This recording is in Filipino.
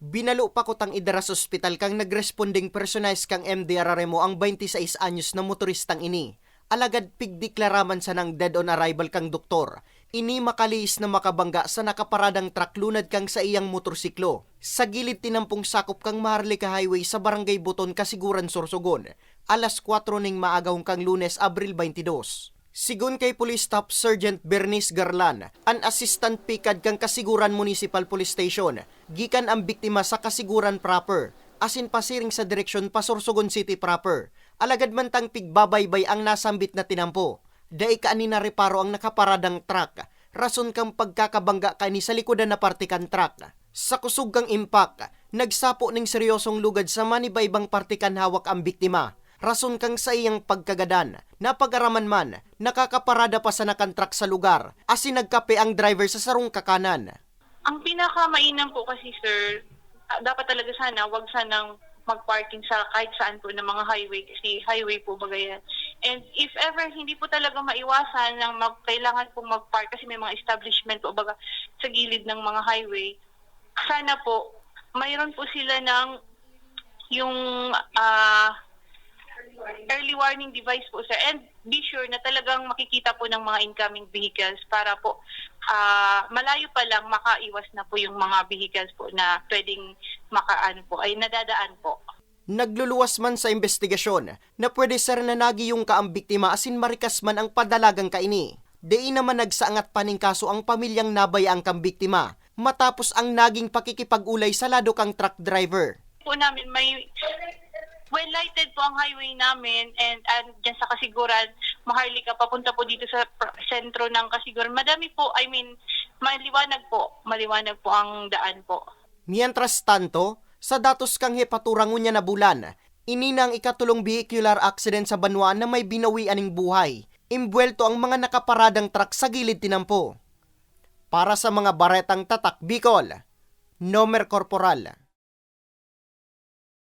Binalo pa ko tang idara sa ospital kang nagresponding personalis kang MDRR mo ang 26 anyos na motoristang ini. Alagad pigdeklaraman sa nang dead on arrival kang doktor. Ini makaliis na makabangga sa nakaparadang truck lunad kang sa iyang motorsiklo. Sa gilid tinampong sakop kang Maharlika Highway sa Barangay Buton, Kasiguran, Sorsogon. Alas 4 ning maagahong kang lunes, Abril 22. Sigun kay Police Staff Sergeant Bernice Garlan, an assistant pikad kang Kasiguran Municipal Police Station, gikan ang biktima sa Kasiguran proper, asin pasiring sa direksyon Pasorsogon City proper. Alagad man tang pigbabaybay ang nasambit na tinampo. Dai ka ani na reparo ang nakaparadang truck, rason kang pagkakabangga kani sa likodan na parte kan truck. Sa kusog kang impact, nagsapo ning seryosong lugad sa manibaybang parte kan hawak ang biktima rason kang sa iyang pagkagadan. Napagaraman man, nakakaparada pa sa nakantrak sa lugar, asin nagkape ang driver sa sarong kakanan. Ang pinakamainam po kasi sir, ah, dapat talaga sana wag sanang mag-parking sa kahit saan po ng mga highway kasi highway po bagayan. And if ever hindi po talaga maiwasan ng mag, kailangan pong mag-park kasi may mga establishment po baga sa gilid ng mga highway, sana po mayroon po sila ng yung ah, early warning device po sir and be sure na talagang makikita po ng mga incoming vehicles para po ah, malayo pa lang makaiwas na po yung mga vehicles po na pwedeng makaano po ay nadadaan po. Nagluluwas man sa investigasyon na pwede sir na nagi yung kaang biktima asin marikas man ang padalagang kaini. Di naman nagsaangat paning kaso ang pamilyang nabaya ang kang biktima matapos ang naging pakikipag-ulay sa lado kang truck driver. Po namin may well lighted po ang highway namin and and dyan sa Kasiguran, Maharlika papunta po dito sa sentro ng Kasiguran. Madami po, I mean, maliwanag po, maliwanag po ang daan po. Mientras tanto, sa datos kang hepaturango niya na bulan, ininang ikatulong vehicular accident sa Banwa na may binawi aning buhay. Imbuelto ang mga nakaparadang truck sa gilid tinampo. Para sa mga baretang tatak Bicol, Nomer Corporal.